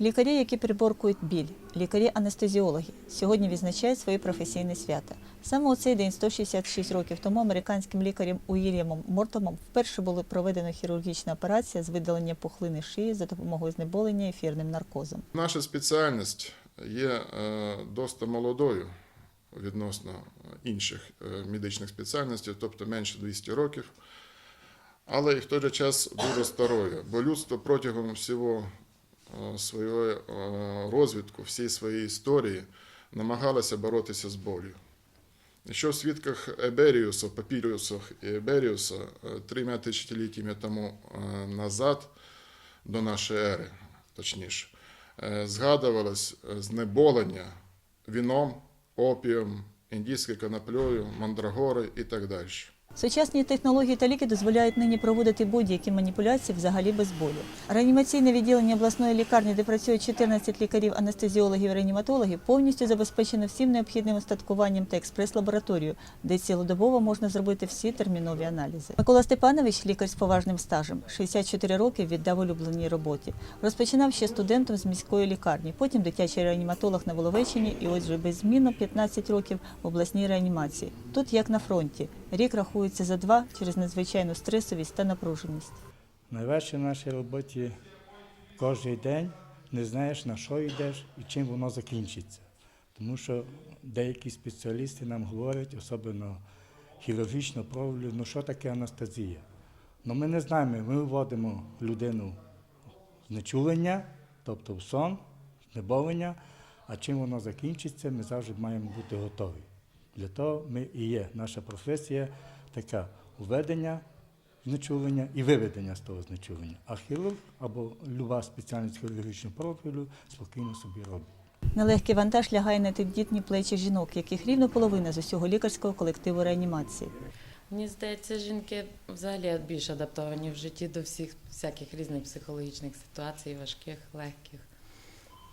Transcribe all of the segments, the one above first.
Лікарі, які приборкують біль, лікарі-анестезіологи, сьогодні відзначають свої професійні свята. Саме у цей день, 166 років тому, американським лікарем Уільямом Мортомом вперше була проведена хірургічна операція з видалення пухлини шиї за допомогою знеболення ефірним наркозом. Наша спеціальність є е, досить молодою відносно інших е, медичних спеціальностей, тобто менше 200 років, але і в той же час дуже старою, бо людство протягом всього е, свого е, розвитку, всієї своєї історії намагалося боротися з болю. Ще в свідках Еберіуса, Папіріусах і Еберіуса е, трьома тисячоліттями тому назад, до нашої ери, точніше, згадувалось знеболення віном, опієм, індійською коноплею, мандрагори і так далі. Сучасні технології та ліки дозволяють нині проводити будь-які маніпуляції взагалі без болю. Реанімаційне відділення обласної лікарні, де працює 14 лікарів, анестезіологів і реаніматологів, повністю забезпечено всім необхідним устаткуванням та експрес-лабораторією, де цілодобово можна зробити всі термінові аналізи. Микола Степанович, лікар з поважним стажем, 64 роки віддав улюбленій роботі. Розпочинав ще студентом з міської лікарні, потім дитячий реаніматолог на Воловеччині і ось вже беззмінно 15 років в обласній реанімації. Тут як на фронті. Рік рахується за два через надзвичайну стресовість та напруженість. Найважче в нашій роботі кожен день не знаєш, на що йдеш і чим воно закінчиться. Тому що деякі спеціалісти нам говорять, особливо хірургічно профілю, ну що таке анестезія. Ну ми не знаємо, ми вводимо людину в знечулення, тобто в сон, знеболення, а чим воно закінчиться, ми завжди маємо бути готові. Для того ми і є. Наша професія така введення знечулення і виведення з того знечулення. А хірург або люба спеціальність хірургічного профілю спокійно собі робить. Нелегкий вантаж лягає на тендітні плечі жінок, яких рівно половина з усього лікарського колективу реанімації. Мені здається, жінки взагалі більш адаптовані в житті до всіх всяких різних психологічних ситуацій, важких, легких.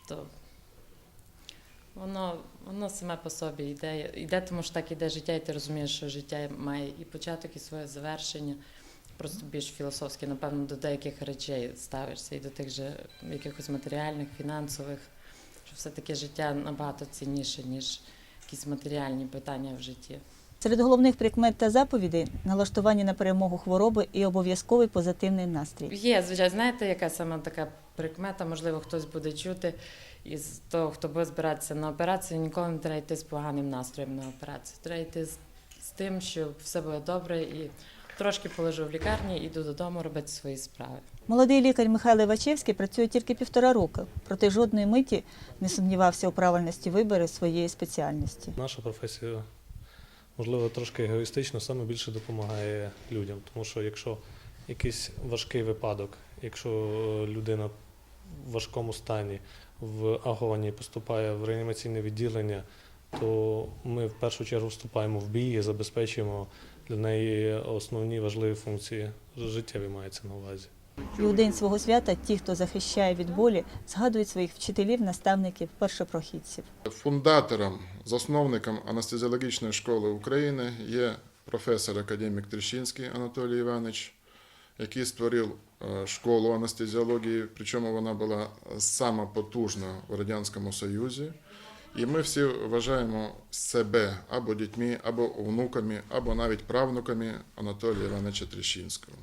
То воно, воно саме по собі йде, йде, тому що так іде життя, і ти розумієш, що життя має і початок, і своє завершення. Просто більш філософськи, напевно, до деяких речей ставишся і до тих же якихось матеріальних, фінансових, що все-таки життя набагато цінніше, ніж якісь матеріальні питання в житті. Серед головних прикмет та заповідей налаштування на перемогу хвороби і обов'язковий позитивний настрій. Є, звичайно, знаєте, яка саме така прикмета, можливо, хтось буде чути із того, хто буде збиратися на операцію, ніколи не треба йти з поганим настроєм на операцію. Треба йти з, з тим, що все буде добре, і трошки полежу в лікарні, іду додому робити свої справи. Молодий лікар Михайло Івачевський працює тільки півтора роки, проте жодної миті не сумнівався у правильності вибору своєї спеціальності. Наша професія, можливо, трошки егоїстично, саме більше допомагає людям. Тому що якщо якийсь важкий випадок, якщо людина в важкому стані, в агонії поступає в реанімаційне відділення, то ми в першу чергу вступаємо в бій і забезпечуємо для неї основні важливі функції життєві мається на увазі. І у день свого свята ті, хто захищає від болі, згадують своїх вчителів, наставників, першопрохідців. Фундатором, засновником анестезіологічної школи України є професор академік Трещинський Анатолій Іванович, який створив е, школу анестезіології, причому вона була сама потужна в Радянському Союзі. І ми всі вважаємо себе або дітьми, або внуками, або навіть правнуками Анатолія Івановича Трещинського.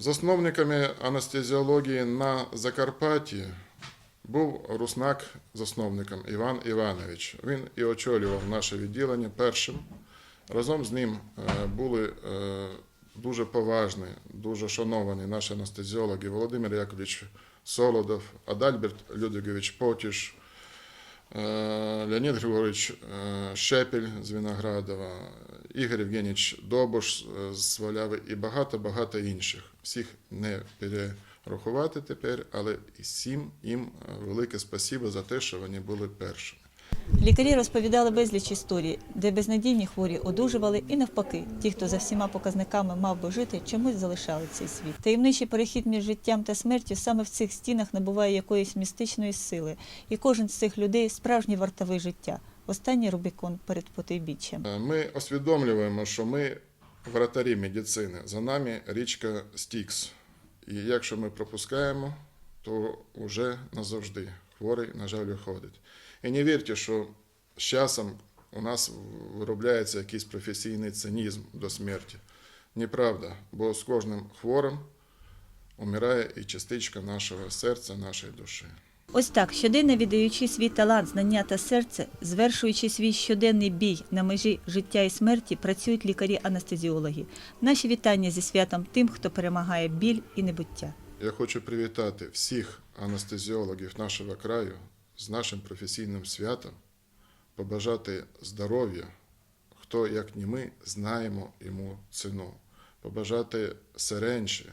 Засновниками анестезіології на Закарпатті був Руснак засновником Іван Іванович. Він і очолював наше відділення першим. Разом з ним е, були е, дуже поважні, дуже шановані наші анестезіологи Володимир Яковлевич Солодов, Адальберт Людвигович Потіш, е, Леонід Григорович е, Шепель з Виноградова, Ігор Євгенійович Добуш е, з Валяви і багато-багато інших. Всіх не перерахувати тепер, але всім їм велике спасибо за те, що вони були першими. Лікарі розповідали безліч історій, де безнадійні хворі одужували, і навпаки, ті, хто за всіма показниками мав би жити, чомусь залишали цей світ. Таємничий перехід між життям та смертю саме в цих стінах набуває якоїсь містичної сили, і кожен з цих людей справжній вартовий життя. Останній Рубікон перед потойбіччям. Е, Ми усвідомлюємо, що ми вратарі медицини. За нами річка Стікс. І якщо ми пропускаємо то вже назавжди хворий, на жаль, уходить. І не вірте, що з часом у нас виробляється якийсь професійний цинізм до смерті. Неправда, бо з кожним хворим умирає і частичка нашого серця, нашої душі. Ось так, щоденно віддаючи свій талант, знання та серце, звершуючи свій щоденний бій на межі життя і смерті, працюють лікарі-анестезіологи. Наші вітання зі святом тим, хто перемагає біль і небуття. Я хочу привітати всіх анестезіологів нашого краю з нашим професійним святом, побажати здоров'я, хто, як не ми, знаємо йому ціну, побажати сиренші,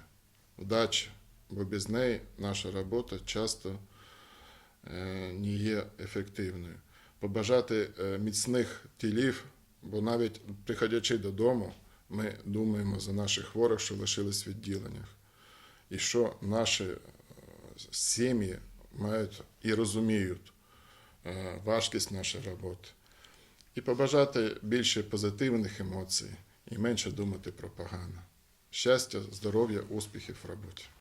вдачі, бо без неї наша робота часто е, не є ефективною. Побажати е, міцних тілів, бо навіть приходячи додому, ми думаємо за наших хворих, що лишились в відділеннях і що наші е, сім'ї мають і розуміють е, важкість нашої роботи. І побажати більше позитивних емоцій і менше думати про погане. Щастя, здоров'я, успіхів в роботі.